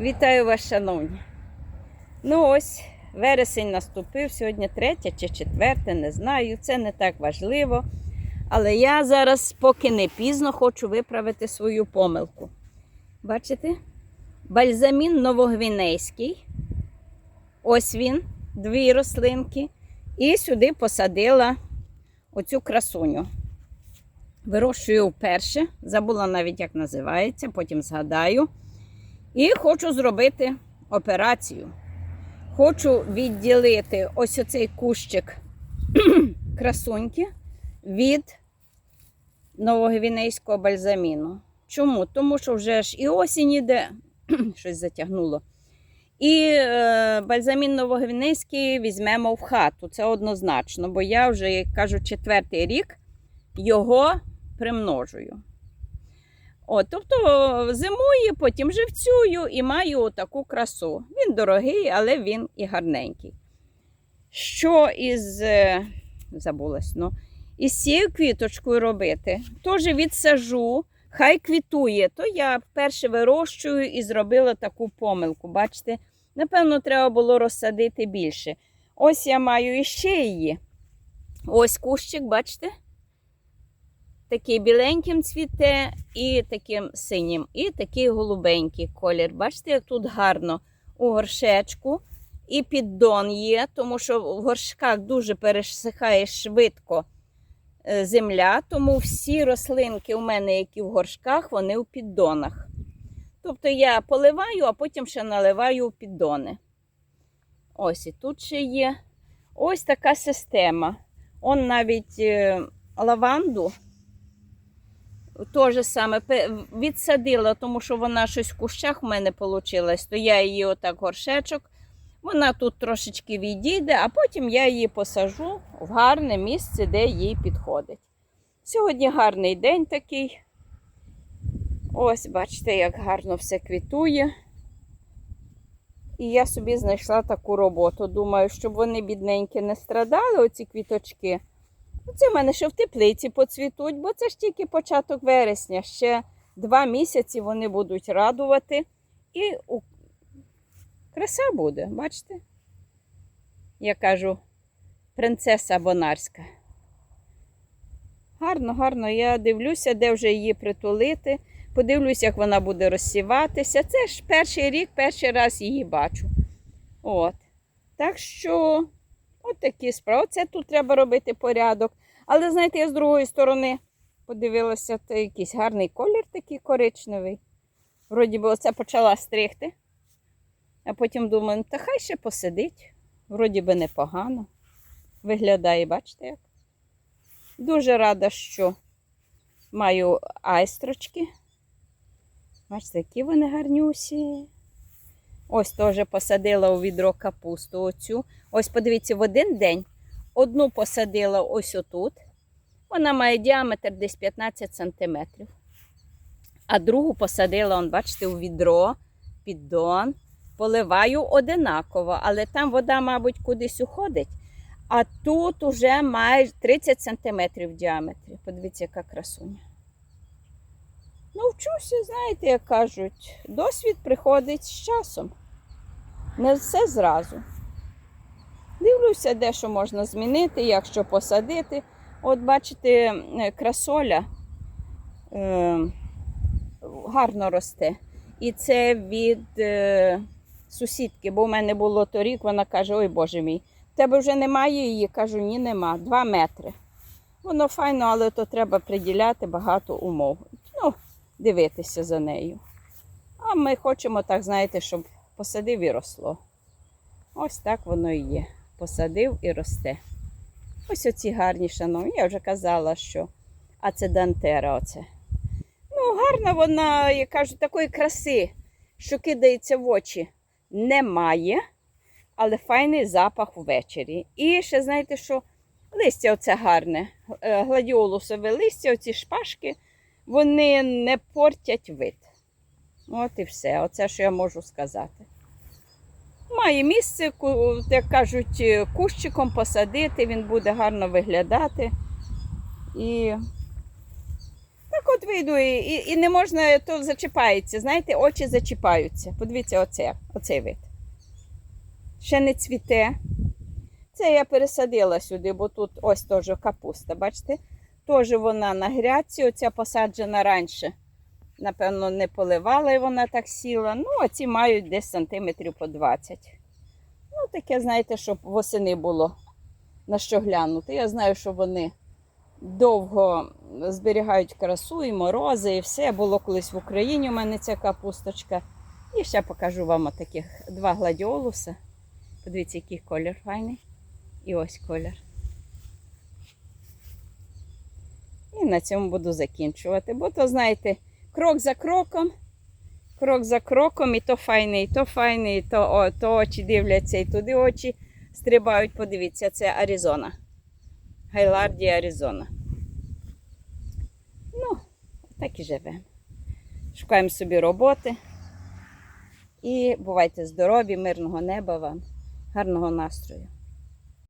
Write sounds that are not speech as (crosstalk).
Вітаю вас, шановні. Ну ось, вересень наступив, сьогодні третє чи четверте, не знаю. Це не так важливо. Але я зараз, поки не пізно, хочу виправити свою помилку. Бачите? Бальзамін новогвінейський. Ось він, дві рослинки. І сюди посадила оцю красуню. Вирощую вперше, забула навіть, як називається, потім згадаю. І хочу зробити операцію. Хочу відділити ось оцей кущик (clears throat) красуньки від новогвінейського бальзаміну. Чому? Тому що вже ж і осінь іде, (clears throat) щось затягнуло. І е, бальзамін новогвінейський візьмемо в хату. Це однозначно, бо я вже, як кажу, четвертий рік його примножую. От, тобто зимую, потім живцюю і маю таку красу. Він дорогий, але він і гарненький. Що із е, забулась, ну, із цією квіточкою робити? Теж відсажу, хай квітує. То я вперше вирощую і зробила таку помилку. Бачите, напевно, треба було розсадити більше. Ось я маю іще її. Ось кущик, бачите? Такий біленьким цвіте, і таким синім, і такий голубенький колір. Бачите, як тут гарно у горшечку. І піддон є, тому що в горшках дуже пересихає швидко е, земля, тому всі рослинки у мене, які в горшках, вони у піддонах. Тобто я поливаю, а потім ще наливаю у піддони. Ось і тут ще є. Ось така система. Он навіть е, лаванду теж саме відсадила, тому що вона щось в кущах в мене вийшла. То я її отак горшечок. Вона тут трошечки відійде, а потім я її посажу в гарне місце, де їй підходить. Сьогодні гарний день такий. Ось, бачите, як гарно все квітує. І я собі знайшла таку роботу. Думаю, щоб вони бідненькі не страдали, оці квіточки. Ну, Це в мене ще в теплиці поцвітуть, бо це ж тільки початок вересня. Ще два місяці вони будуть радувати. І у... краса буде, бачите? Я кажу, принцеса Бонарська. Гарно, гарно. Я дивлюся, де вже її притулити. Подивлюсь, як вона буде розсіватися. Це ж перший рік, перший раз її бачу. От. Так що, от такі справи. Це тут треба робити порядок. Але, знаєте, я з другої сторони подивилася, це якийсь гарний колір такий коричневий. Вроді би, оце почала стригти. А потім думаю, та хай ще посидить. Вроді би непогано. Виглядає, бачите як? Дуже рада, що маю айстрочки. Бачите, які вони гарнюсі. Ось теж посадила у відро капусту оцю. Ось подивіться, в один день одну посадила ось отут. Вона має діаметр десь 15 см. А другу посадила, он, бачите, у відро, піддон. Поливаю одинаково, але там вода, мабуть, кудись уходить. А тут уже майже 30 см в діаметрі. Подивіться, яка красуня. Ну, вчуся, знаєте, як кажуть, досвід приходить з часом. Не все зразу. Дивлюся, де що можна змінити, як що посадити. От бачите, е, красоля е, гарно росте. І це від е, сусідки, бо в мене було торік, вона каже: Ой Боже мій, в тебе вже немає її. Кажу, ні, нема. Два метри. Воно файно, але то треба приділяти багато умов. Дивитися за нею. А ми хочемо так, знаєте, щоб посадив і росло. Ось так воно і є. Посадив і росте. Ось оці гарні, шановні. Я вже казала, що а це Дантера. оце. Ну, гарна вона, я кажу, такої краси, що кидається в очі, немає, але файний запах ввечері. І ще, знаєте, що листя оце гарне, е, гладіолусове листя, оці шпажки, вони не портять вид. От і все. Оце, що я можу сказати. Має місце, як кажуть, е, кущиком посадити, він буде гарно виглядати. І так от вийду і, і, і не можна, то зачіпається. Знаєте, очі зачіпаються. Подивіться, оце, оцей вид. Ще не цвіте. Це я пересадила сюди, бо тут ось теж капуста, бачите? Теж вона на грядці, оця посаджена раніше. Напевно, не поливала і вона так сіла. Ну, а ці мають десь сантиметрів по 20. Ну, таке, знаєте, щоб восени було на що глянути. Я знаю, що вони довго зберігають красу і морози, і все. Було колись в Україні у мене ця капусточка. І ще покажу вам таких два гладіолуса. Подивіться, який колір файний. І ось колір. І на цьому буду закінчувати. Бо то, знаєте, крок за кроком, крок за кроком, і то файний, і то файний, і то, о, то очі дивляться, і туди очі стрибають. Подивіться, це Аризона. Гайларді Аризона. Ну, так і живемо. Шукаємо собі роботи. І бувайте здорові, мирного неба вам, гарного настрою.